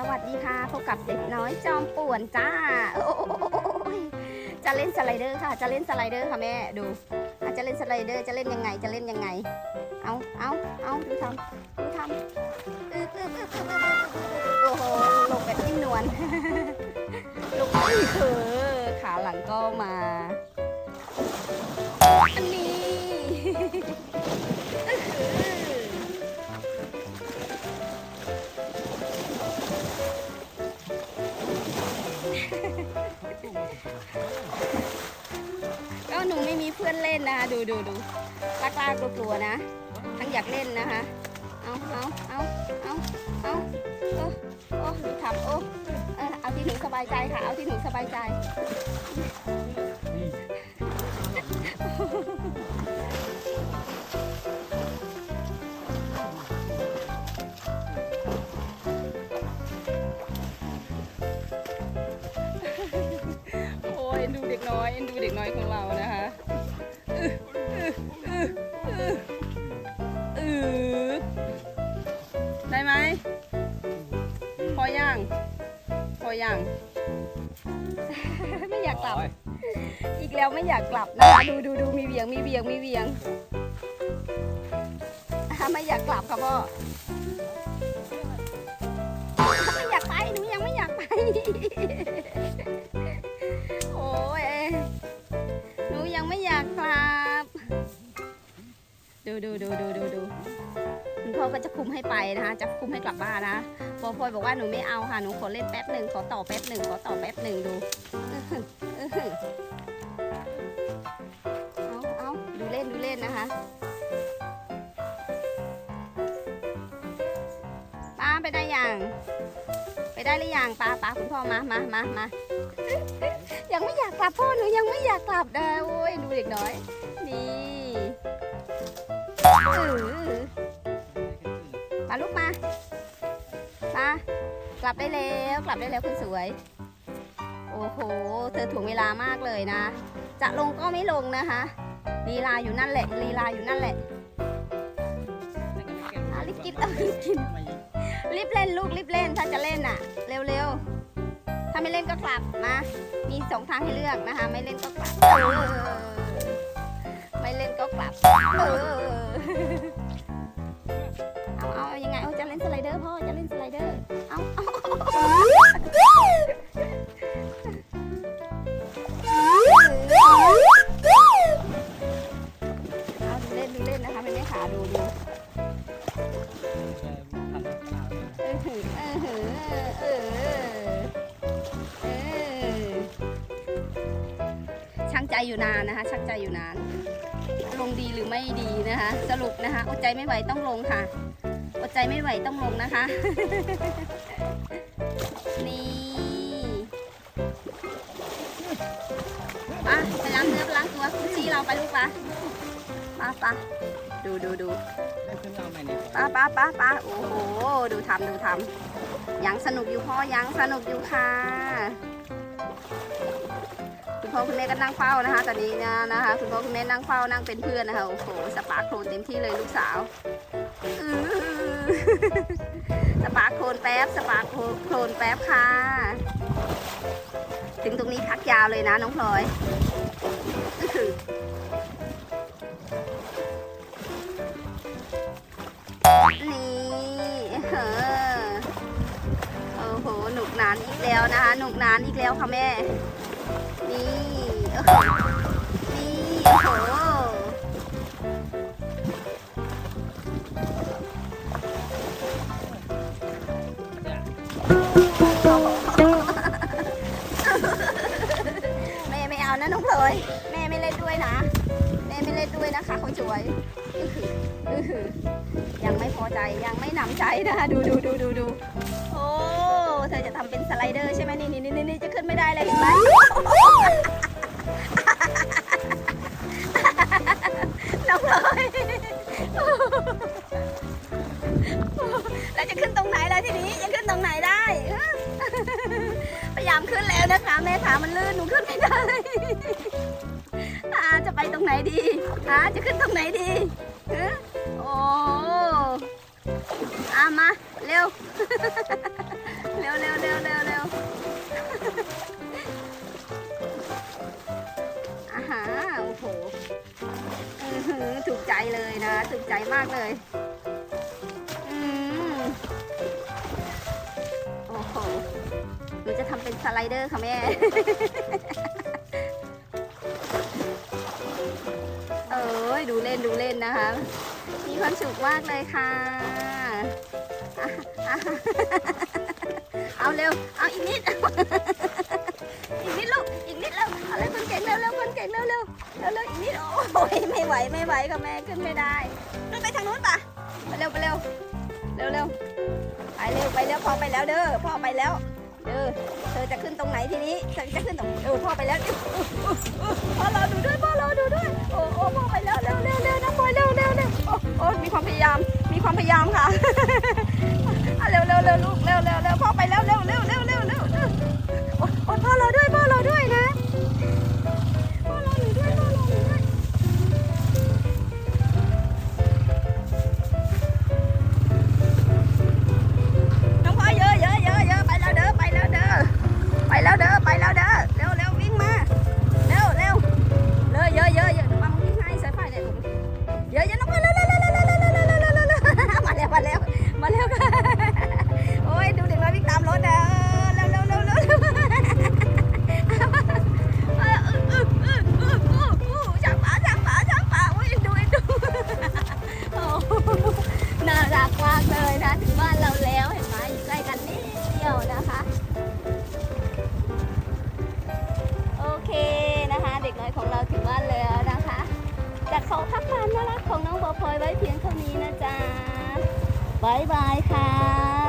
สวัสดีค่ะพบกับเด็กน้อยจอมป่วนจ้าโอ้ยจะเล่นสไลเดอร์ค่ะ จะเล่นสไลเดอร์ค่ะแม่ดูจะเล่นสไลเดอร์จะเล่นยังไงจะเล่นยังไง เอาเอาเอาดูทำดูทำอึ๊บอึ๊บอึ๊บอึ๊บโอ้โหลงแบบนิ่มนวลลงเออขาหลังก็มา นะคะดูดูดูกล้ากล้ากลัวกลัวๆนะ ทั้งอยากเล่นนะคะ เอาเอาเอาเอาเอาโอ้โอ้ดูทำโอ้เออเอาที่หนูสบายใจค่ะ เอาที่หนูสบายใจโอ้ยดูเด็กน้อยดูเด็กน้อยของเรานะคะ ได้ไหม พอย่าง พอย่าง ไม่อยากกลับ อีกแล้วไม่อยากกลับนะคะดูดูดูมีเวียงมีเวียงมีเวียงอะไม่อยากกลับค่ะพ่อไม่อยากไปหนูยังไม่อยากไป ดูดูดูดูดูดูคุณพ่อก็จะคุมให้ไปนะคะ จะคุมให้กลับบ้านนะพอพลอยบอกว่าหนูไม่เอาค่ะ หนูขอเล่นแป๊บหนึ่งขอต่อแป๊บหนึ่งขอต่อแป๊บหนึ่งดูอื้อออื้ออเอาเอาดูเล่นดูเล่นนะคะป้าไปได้ยัง ไปได้หรือยังป้าป้าคุณพ่อมามามามายังไม่อยากกลับพ่อหนูยังไม่อยากกลับนะโอ้ยดูเด็กน้อยนี่ มาลูกมา มา กลับได้แล้วกลับได้แล้วคุณสวย โอ้โห เธอถ่วงเวลามากเลยนะ จะลงก็ไม่ลงนะคะลีลาอยู่นั่นแหละลีลาอยู่นั่นแหละอะรีบกินเอารีบกินรีบเล่นลูกรีบเล่นถ้าจะเล่นอะ เร็วๆ ถ้าไม่เล่นก็กลับมา มีสองทางให้เลือกนะคะ ไม่เล่นก็กลับ ไม่เล่นก็กลับเออ อยู่นานนะคะช่างใจอยู่นาน ลงดีหรือไม่ดีนะคะ สรุปนะคะอดใจไม่ไหวต้องลงค่ะอดใจไม่ไหวต้องลงนะคะ นี่ไปไปล้างเนื้อไปล้างตัวคุณชี้เราไปลูกปะปะปะดูดูดูปะปะปะปะโอ้โห ดูทำดูทำยังสนุกอยู่พ่อยังสนุกอยู่ค่ะ คุณพ่อคุณแม่ก็นั่งเฝ้านะคะ ตอนนี้นะนะคะ คุณพ่อคุณแม่นั่งเฝ้านั่งเป็นเพื่อนนะคะโอ้โหสปาร์คโคลนเต็มที่เลยลูกสาวสปาร์คโคลนแป๊บสปาร์คโคลนแป๊บค่ะ ถึงตรงนี้พักยาวเลยนะน้องพลอยนี่เออโอ้โหหนุกนานอีกแล้วนะคะหนุกนานอีกแล้วค่ะแม่ นี่โอ้โหนี่โอ้โหแม่ไม่เอานะน้องพลอยแม่ไม่เล่นด้วยนะ แม่ไม่เล่นด้วยนะคะคนสวยอื้อหืออื้อหือยังไม่พอใจยังไม่หนำใจนะคะดูดูดูดูดูโอ้ เธอจะทำเป็นสไลเดอร์ใช่ไหมนี่นี่นี่นี่จะขึ้นไม่ได้เลยเห็นไหมน้องพลอยแล้วจะขึ้นตรงไหนล่ะทีนี้จะขึ้นตรงไหนได้ พยายามขึ้นแล้วนะคะแม่ขามันลื่นหนูขึ้นไม่ได้อาจะไปตรงไหนดีอาจะขึ้นตรงไหนดีโอ้อามา เร็ว ร็วเร็วเร็วเร็วเร็วอาหาโอ้โหถูกใจเลยนะ ถูกใจมากเลยโอ้โหหนูจะทำเป็นสไลเดอร์ค่ะแม่เอ้ดูเล่นดูเล่นนะคะ มีความสุขมากเลยค่ะ เร็วเอาอีกนิด อีกนิดลูก อีกนิดเร็วเอาเลยคนเก่งเร็วเร็วคนเก่งเร็วเร็วเร็วเร็วอีกนิด โอ้ยไม่ไหวไม่ไหวค่ะแม่ขึ้นไม่ได้ขึ้นไปทางนู้นปะไปเร็วไปเร็ว เร็วเร็วไปเร็วไปเร็วพ่อไปแล้วเด้อพ่อไปแล้วเด้อเธอจะขึ้นตรงไหนทีนี้เธอจะขึ้นตรงเออพ่อไปแล้วพ่อรอดูด้วยพ่อรอดูด้วยโอ้โอ้พ่อไปแล้วเร็วเร็วเร็วนะพ่อเร็วเร็วเร็วโอ้โอ้มีความพยายามมีความพยายามค่ะอะเร็วเร็วเร็วลูกเร็ว ไปแล้วเร็วเร็วเร็ว ของน้องบอพลอยไว้เพียงเท่านี้นะจ๊ะบายบายค่ะ